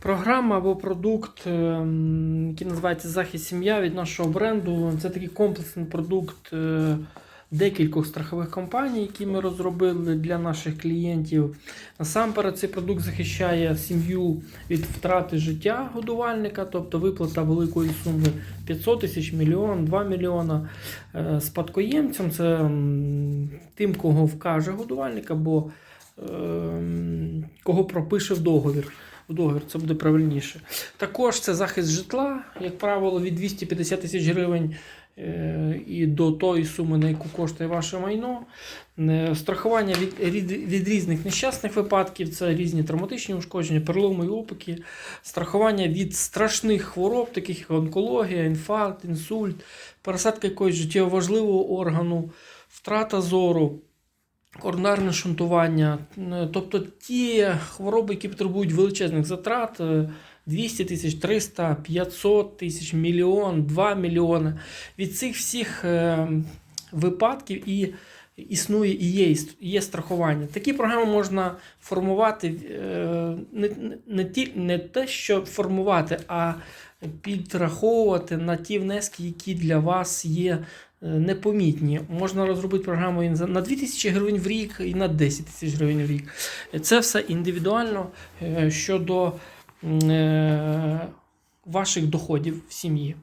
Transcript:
програма або продукт, ем, який називається Захист сім'я від нашого бренду. Це такий комплексний продукт е, декількох страхових компаній, які ми розробили для наших клієнтів. Насамперед, цей продукт захищає сім'ю від втрати життя годувальника, тобто виплата великої суми 500 тисяч, мільйон, 2 мільйона. Е, Спадкоємцям це тим, кого вкаже годувальник або ем, кого пропише в договір. В договір це буде правильніше. Також це захист житла, як правило, від 250 тисяч гривень е, і до тої суми, на яку коштує ваше майно. Е, Страхування від, від, від різних нещасних випадків, це різні травматичні ушкодження, переломи і опіки, страхування від страшних хвороб, таких як онкологія, інфаркт, інсульт, пересадка якогось життєво важливого органу, втрата зору. Коронарне шунтування, е, тобто ті хвороби, які потребують величезних затрат, е, 200 тисяч, 300, 500 тисяч, мільйон, 2 мільйони. Від цих всіх е, випадків і існує і є, є страхування. Такі програми можна формувати е, не, не, ті, не те, що формувати, а підраховувати на ті внески, які для вас є е, непомітні. Можна розробити програму на 2000 гривень в рік і на 10 тисяч гривень в рік. Це все індивідуально е, щодо ваших доходів в сім'ї.